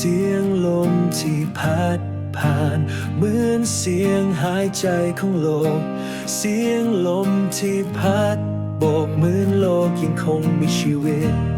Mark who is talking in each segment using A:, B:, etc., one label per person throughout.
A: เสียงลมที่พัดผ่าน เหมือนเสียงหายใจของโลก เสียงลมที่พัดโบกเหมือนโลกยังคงมีชีวิต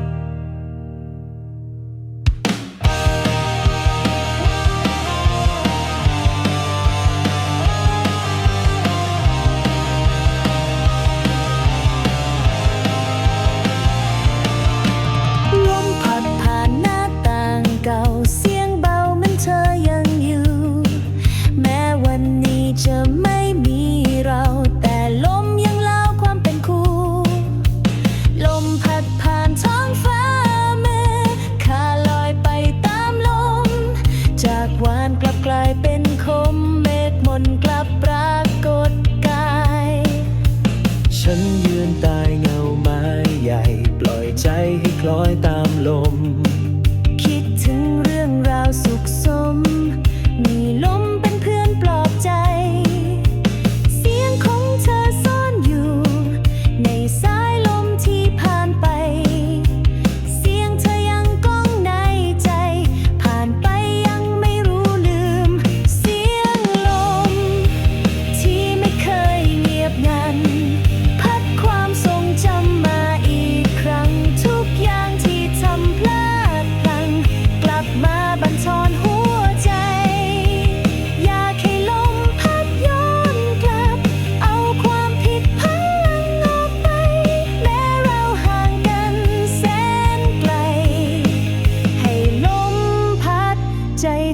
B: ปล่อย
A: ใจให้คล้อยตามลม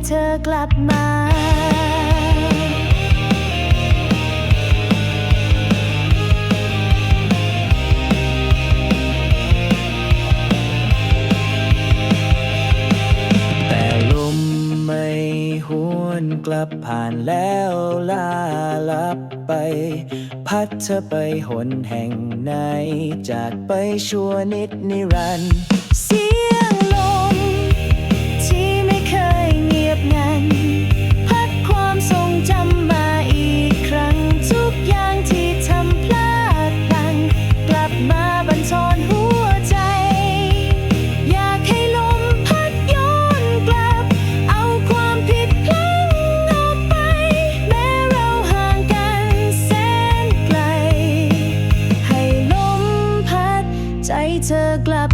B: เธอกลับมาวนกลับผ่านแล้
A: วลาลับไป พัดเธอไปหนแห่งไหน จากไปชั่วนิดนิรันดร์
B: later glass.